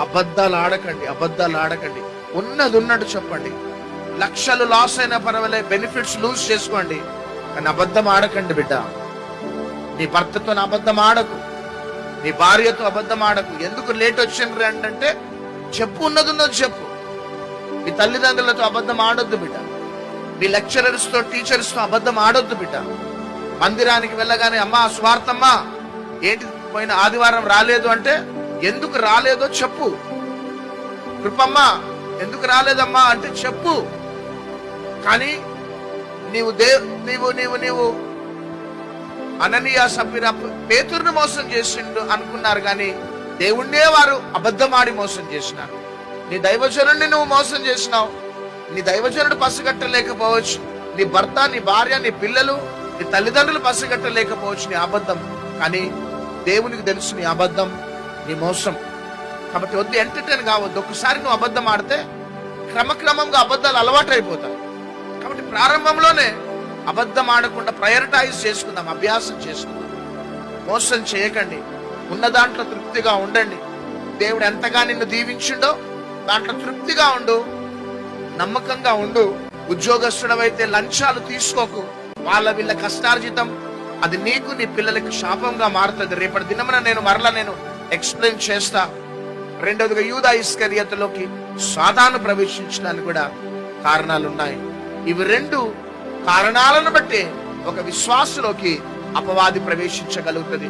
అబద్ధాలు ఆడకండి అబద్ధాలు ఆడకండి. ఉన్నది ఉన్నట్టు చెప్పండి. లక్షలు లాస్ అయినా పర్వాలే బెనిఫిట్స్ లూజ్ చేసుకోండి. కానీ అబద్ధం ఆడకండి బిడ్డ. నీ భర్తతో అబద్ధం ఆడకు. నీ భార్యతో అబద్ధం ఆడకు. ఎందుకు లేట్ వచ్చింది అంటే చెప్పు ఉన్నది ఉన్నది చెప్పు. మీ తల్లిదండ్రులతో అబద్ధం ఆడొద్దు బిడ్డ. మీ లెక్చరర్స్తో టీచర్స్తో టీచర్స్తో అబద్ధం ఆడొద్దు బిడ్డ. మందిరానికి వెళ్ళగానే అమ్మా స్వార్థమ్మా ఏంటి పోయిన ఆదివారం రాలేదు అంటే ఎందుకు రాలేదో చెప్పు. కృపమ్మ ఎందుకు రాలేదమ్మా అంటే చెప్పు. కానీ నీవు దే నీవు నీవు నీవు అననీయ సభ్యుర పేతురుని మోసం చేసిండు అనుకున్నారు కానీ దేవుణ్ణే వారు అబద్ధమాడి మోసం చేసినారు. నీ దైవజనుడిని నువ్వు మోసం చేసినావు. నీ దైవజనుడు పసిగట్టలేకపోవచ్చు. నీ భర్త నీ భార్య నీ పిల్లలు నీ తల్లిదండ్రులు పసిగట్టలేకపోవచ్చు నీ అబద్ధం. కానీ దేవునికి తెలుసు నీ అబద్ధం. నీ మోసం. కాబట్టి వద్దు ఎంటర్టైన్ కావద్దు. ఒకసారి నువ్వు అబద్ధం ఆడితే క్రమక్రమంగా అబద్ధాలు అలవాటు అయిపోతాయి కాబట్టి ప్రారంభంలోనే అబద్ధం ఆడకుండా ప్రయారిటైజ్ చేసుకుందాం అభ్యాసం చేసుకుందాం. మోసం చేయకండి. ఉన్న దాంట్లో తృప్తిగా ఉండండి. దేవుడు ఎంతగా నిన్ను దీవించిండో దాంట్లో తృప్తిగా ఉండు. నమ్మకంగా ఉండు. ఉద్యోగస్తుడవైతే లంచాలు తీసుకోకు. వాళ్ళ వీళ్ళ కష్టార్జితం అది నీకు నీ పిల్లలకి శాపంగా మారుతుంది. రేపటి దినమున నేను మరలా నేను ఎక్స్ప్లెయిన్ చేస్తా. రెండవదిగా యూదా ఇస్కరియతలోకి సాధాను ప్రవేశించడానికి కూడా కారణాలు ఉన్నాయి ఇవి రెండు కారణాలను బట్టి ఒక విశ్వాసులోకి అపవాది ప్రవేశించగలుగుతుంది.